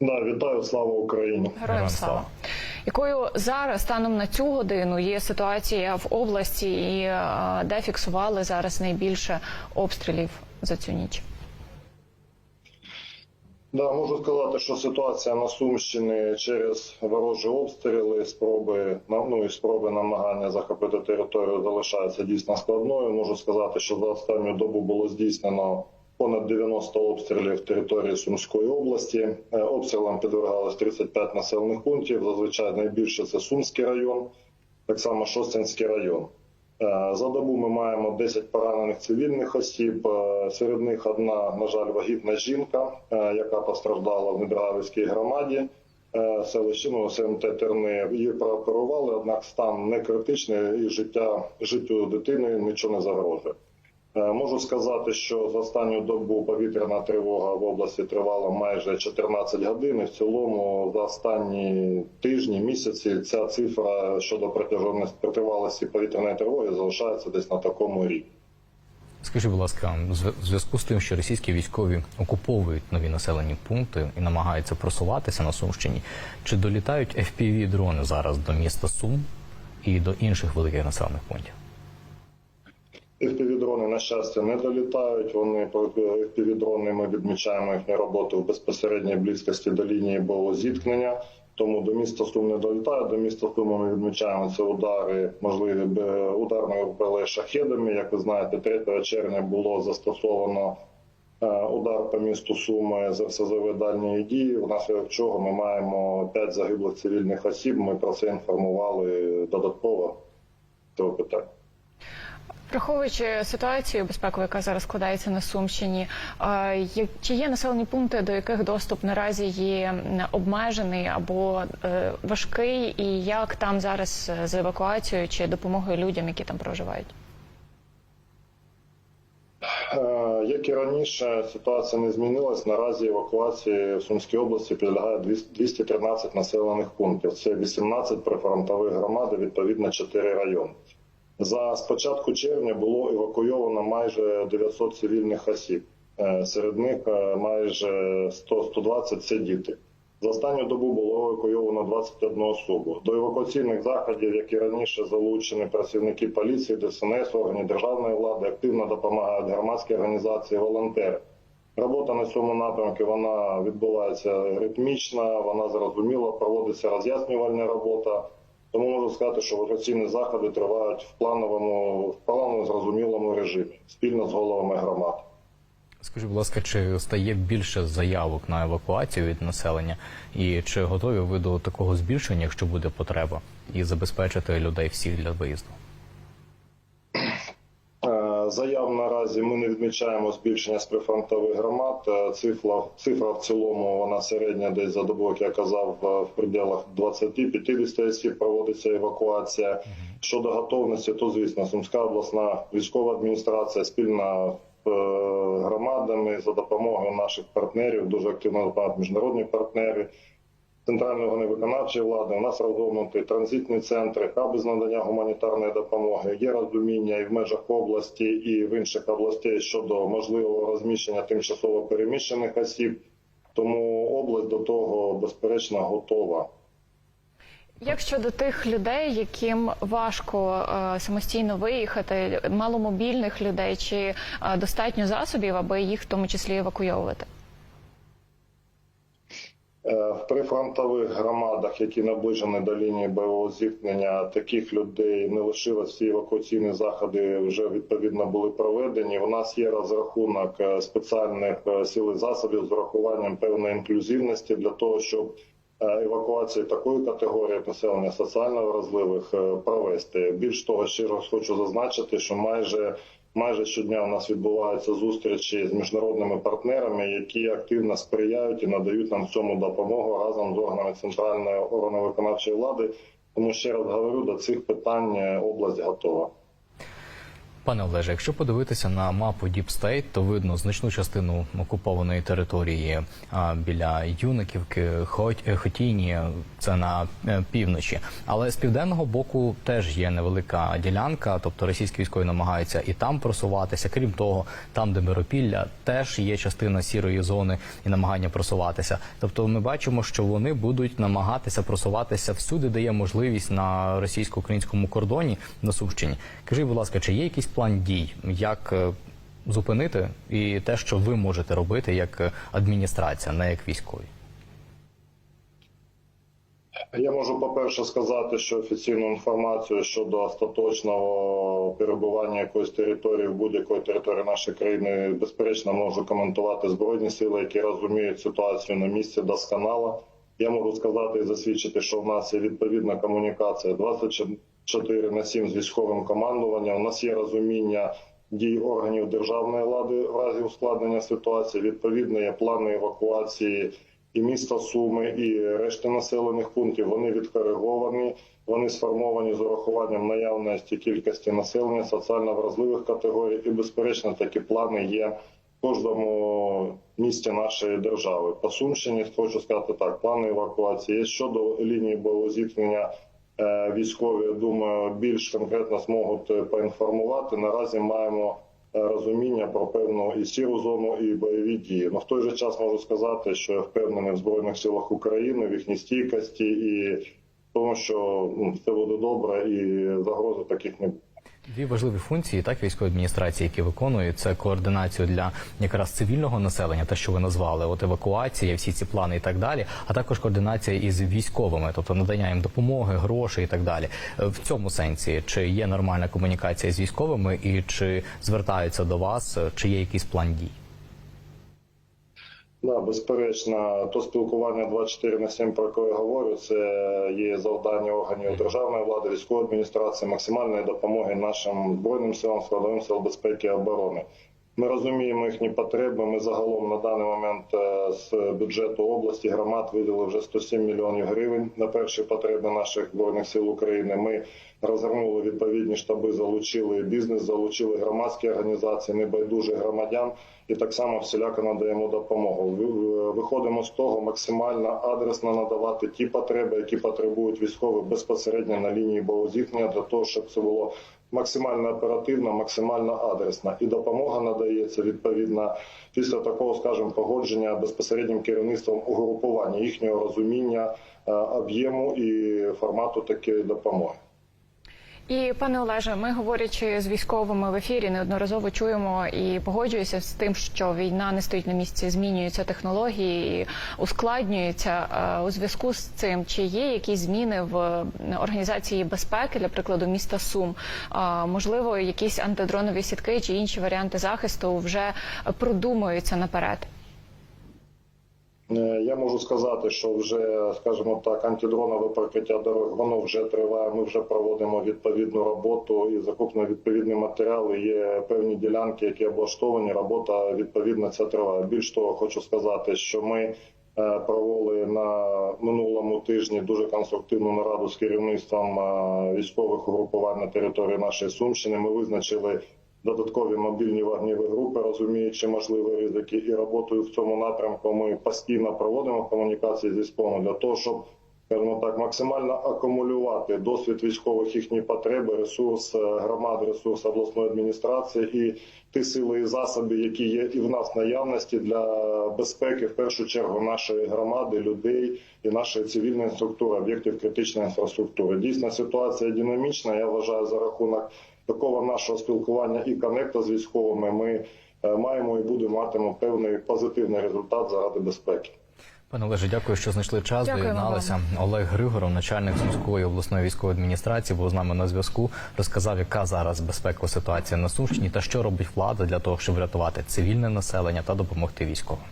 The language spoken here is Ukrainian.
Да, вітаю, слава Україні. Героям слава. Якою зараз станом на цю годину є ситуація в області, і е, де фіксували зараз найбільше обстрілів за цю ніч? Да, можу сказати, що ситуація на Сумщині через ворожі обстріли, спроби ну і спроби намагання захопити територію залишається дійсно складною. Можу сказати, що за останню добу було здійснено понад 90 обстрілів території Сумської області. Е, Обстрілам підвергалось 35 населених пунктів. Зазвичай найбільше це Сумський район, так само Шостянський район. Е, За добу ми маємо 10 поранених цивільних осіб. Е, Серед них одна, на жаль, вагітна жінка, яка постраждала в Недраговській громаді. Е, Селище ну, СМТ Терни її прооперували, однак стан не критичний і життя життю дитини нічого не загрожує. Е, Можу сказати, що за останню добу повітряна тривога в області тривала майже 14 годин. В цілому за останні тижні, місяці ця цифра щодо протяжності тривалості повітряної тривоги залишається десь на такому рівні. Скажіть, будь ласка, в зв'язку з тим, що російські військові окуповують нові населені пункти і намагаються просуватися на Сумщині, чи долітають fpv дрони зараз до міста Сум і до інших великих населених пунктів? FPV-дрони, на щастя, не долітають. Вони по FPV-дрони ми відмічаємо їхню роботу в безпосередній близькості до лінії бойового зіткнення. Тому до міста Сум не долітає. До міста Сум ми відмічаємо це удари, можливі б- ударними ВПЛ шахедами. Як ви знаєте, 3 червня було застосовано е, удар по місту Суми з РСЗВ дальньої дії. Внаслідок чого ми маємо 5 загиблих цивільних осіб. Ми про це інформували додатково цього питання. Враховуючи ситуацію безпекову, яка зараз складається на Сумщині, чи є населені пункти, до яких доступ наразі є обмежений або е, важкий, і як там зараз е, з евакуацією чи допомогою людям, які там проживають? Е, Як і раніше, ситуація не змінилась. Наразі евакуації в Сумській області підлягає 213 населених пунктів. Це 18 прифронтових громад, відповідно 4 райони. За спочатку червня було евакуйовано майже 900 цивільних осіб. Е, Серед них е, майже 100-120 – це діти. За останню добу було евакуйовано 21 особу. До евакуаційних заходів, як і раніше, залучені працівники поліції, ДСНС, органів державної влади, активно допомагають громадські організації, волонтери. Робота на цьому напрямку вона відбувається ритмічно, вона зрозуміла, проводиться роз'яснювальна робота. Тому можу сказати, що евакуаційні заходи тривають в плановому, в плановому зрозумілому режимі спільно з головами громад. Скажіть, будь ласка, чи стає більше заявок на евакуацію від населення, і чи готові ви до такого збільшення, якщо буде потреба, і забезпечити людей всіх для виїзду? Заяв наразі ми не відмічаємо збільшення з прифронтових громад. Е, Цифра, цифра в цілому вона середня десь за добу, як я казав, е, в пределах 20-50 осіб проводиться евакуація. Щодо готовності, то звісно, Сумська обласна військова адміністрація спільно з е, громадами за допомогою наших партнерів, дуже активно допомагають міжнародні партнери. Центральної органи виконавчої влади у нас розгорнуті транзитні центри, хаби з надання гуманітарної допомоги. Є розуміння і в межах області, і в інших областей щодо можливого розміщення тимчасово переміщених осіб. Тому область до того безперечно готова. Як щодо тих людей, яким важко е, самостійно виїхати, маломобільних людей, чи е, достатньо засобів, аби їх в тому числі евакуйовувати? Е, В прифронтових громадах, які наближені до лінії бойового зіткнення, таких людей не лишилось. Всі евакуаційні заходи вже відповідно були проведені. У нас є розрахунок е, спеціальних е, сил і засобів з урахуванням певної інклюзивності для того, щоб евакуацію такої категорії населення соціально вразливих провести. Більш того, раз хочу зазначити, що майже Майже щодня у нас відбуваються зустрічі з міжнародними партнерами, які активно сприяють і надають нам цьому допомогу разом з органами центральної органу виконавчої влади. Тому ще раз говорю, до цих питань е, область готова. Пане Олеже, якщо подивитися на мапу State, то видно значну частину окупованої території а, біля Юниківки, е, це на е, півночі. Але з південного боку теж є невелика ділянка, тобто російські військові намагаються і там просуватися. Крім того, там, де Миропілля, теж є частина сірої зони і намагання просуватися. Тобто, ми бачимо, що вони будуть намагатися просуватися всюди, де є можливість на російсько-українському кордоні на Сумщині. Кажіть, будь ласка, чи є якийсь план дій, як е, зупинити і те, що ви можете робити як е, адміністрація, не як військові? Я можу, по-перше, сказати, що офіційну інформацію щодо остаточного перебування якоїсь території в будь-якої території нашої країни безперечно можу коментувати збройні сили, які розуміють ситуацію на місці досконало. Я можу сказати і засвідчити, що в нас є відповідна комунікація 24 на 7 з військовим командуванням. У нас є розуміння дій органів державної влади в разі ускладнення ситуації. Відповідно, є плани евакуації і міста Суми, і решти населених пунктів. Вони відкориговані, вони сформовані з урахуванням наявності кількості населення, соціально вразливих категорій, і безперечно такі плани є кожному місті нашої держави. По Сумщині хочу сказати так: плани евакуації щодо лінії зіткнення. Е, Військові, я думаю, більш конкретно зможуть е, поінформувати. Наразі маємо е, розуміння про певну і сіру зону, і бойові дії. Ну в той же час можу сказати, що я впевнений в збройних силах України, в їхній стійкості і тому, що ну, все буде добре, і загрози таких не буде. Дві важливі функції так військової адміністрації, які виконують, це координацію для якраз цивільного населення, те, що ви назвали, от евакуація, всі ці плани і так далі, а також координація із військовими, тобто надання їм допомоги, грошей і так далі. В цьому сенсі чи є нормальна комунікація з військовими, і чи звертаються до вас, чи є якийсь план дій? Да, безперечно, то спілкування 24 на 7, про яке я говорю, це є завдання органів державної влади, військової адміністрації, максимальної допомоги нашим збройним силам, складовим сил безпеки і оборони. Ми розуміємо їхні потреби. Ми загалом на даний момент е, з бюджету області громад виділили вже 107 мільйонів гривень на перші потреби наших збройних сил України. Ми розгорнули відповідні штаби, залучили бізнес, залучили громадські організації, небайдужих громадян і так само всіляко надаємо допомогу. Ви- Виходимо з того максимально адресно надавати ті потреби, які потребують військові безпосередньо на лінії боєзіткнення, для того, щоб це було максимально оперативна, максимально адресна, І допомога надається відповідно після такого, скажімо, погодження безпосереднім керівництвом угрупування їхнього розуміння е, об'єму і формату такої допомоги. І пане Олеже, ми говорячи з військовими в ефірі, неодноразово чуємо і погоджуюся з тим, що війна не стоїть на місці, змінюються технології, ускладнюються Е, у зв'язку з цим. Чи є якісь зміни в організації безпеки, для прикладу, міста Сум? Е, Можливо, якісь антидронові сітки чи інші варіанти захисту вже продумуються наперед? Е, Я можу сказати, що вже, скажімо так, антидронове прикриття дорог воно вже триває. Ми вже проводимо відповідну роботу і закуплено відповідні матеріали. Є певні ділянки, які облаштовані. Робота відповідно це триває. Більш того, хочу сказати, що ми е, провели на минулому тижні дуже конструктивну нараду з керівництвом е, військових угрупувань на території нашої Сумщини. Ми визначили додаткові мобільні вогневі групи, розуміючи можливі ризики, і роботою в цьому напрямку ми постійно проводимо комунікації з військовими для того, щоб скажімо так, максимально акумулювати досвід військових їхні потреби, ресурс е, громад, ресурс обласної адміністрації і ті сили і засоби, які є і в нас наявності для безпеки, в першу чергу нашої громади, людей і нашої цивільної структури, об'єктів критичної інфраструктури. Дійсно, ситуація динамічна. Я вважаю за рахунок такого нашого спілкування і коннекту з військовими. Ми е, маємо і будемо матимемо певний позитивний результат заради безпеки. Пане Олеже, дякую, що знайшли час. Дякую вам. Доєдналися. Олег Григоров, начальник Сумської обласної військової адміністрації, був з нами на зв'язку. Розказав, яка зараз безпекова ситуація на Сумщині та що робить влада для того, щоб врятувати цивільне населення та допомогти військовим.